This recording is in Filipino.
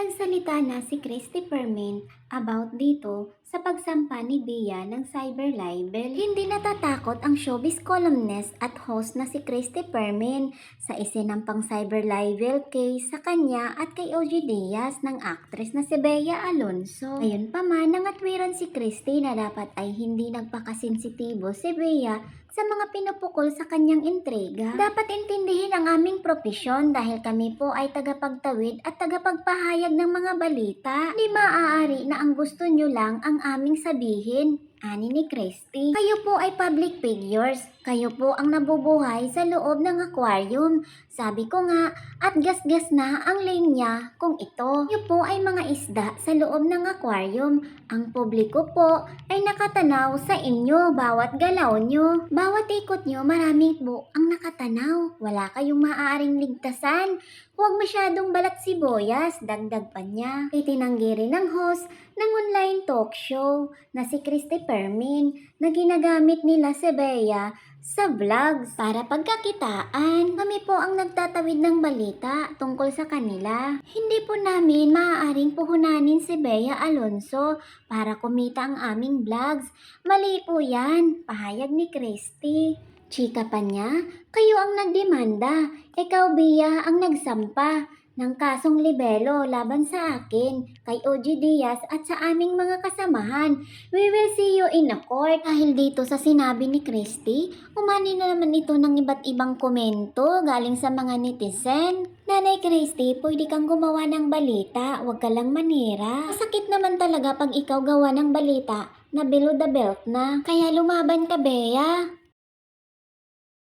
Nagsalita na si Christopher Mint about dito sa pagsampa ni Bea ng cyber libel. Hindi natatakot ang showbiz columnist at host na si Christopher Mint sa isinampang cyber libel case sa kanya at kay OG Diaz ng actress na si Bea Alonso. Ayun pa man, nangatwiran si Christy na dapat ay hindi nagpakasensitibo si Bea sa mga pinupukol sa kanyang intriga. Dapat intindihin ang aming propesyon dahil kami po ay tagapagtawid at tagapagpahayag ng mga balita. Di maaari na ang gusto nyo lang ang aming sabihin. Ani ni Christy. Kayo po ay public figures. Kayo po ang nabubuhay sa loob ng aquarium. Sabi ko nga, at gas-gas na ang linya kung ito. Kayo po ay mga isda sa loob ng aquarium. Ang publiko po ay nakatanaw sa inyo bawat galaw nyo. Bawat ikot nyo, marami po ang nakatanaw. Wala kayong maaaring ligtasan. Huwag masyadong balat sibuyas, dagdag pa niya. Itinanggi rin ng host ng online talk show na si Christy Permin na ginagamit nila si Bea sa vlogs para pagkakitaan. Kami po ang nagtatawid ng balita tungkol sa kanila. Hindi po namin maaaring puhunanin si Bea Alonso para kumita ang aming vlogs. Mali po yan, pahayag ni Christy. Chika pa niya, kayo ang nagdemanda. Ikaw, Bea, ang nagsampa ng kasong libelo laban sa akin, kay OG Diaz at sa aming mga kasamahan. We will see you in a court. Dahil dito sa sinabi ni Christy, umani na naman ito ng iba't ibang komento galing sa mga netizen. Nanay Christy, pwede kang gumawa ng balita, huwag ka lang manira. Masakit naman talaga pag ikaw gawa ng balita na below the belt na. Kaya lumaban ka, Bea.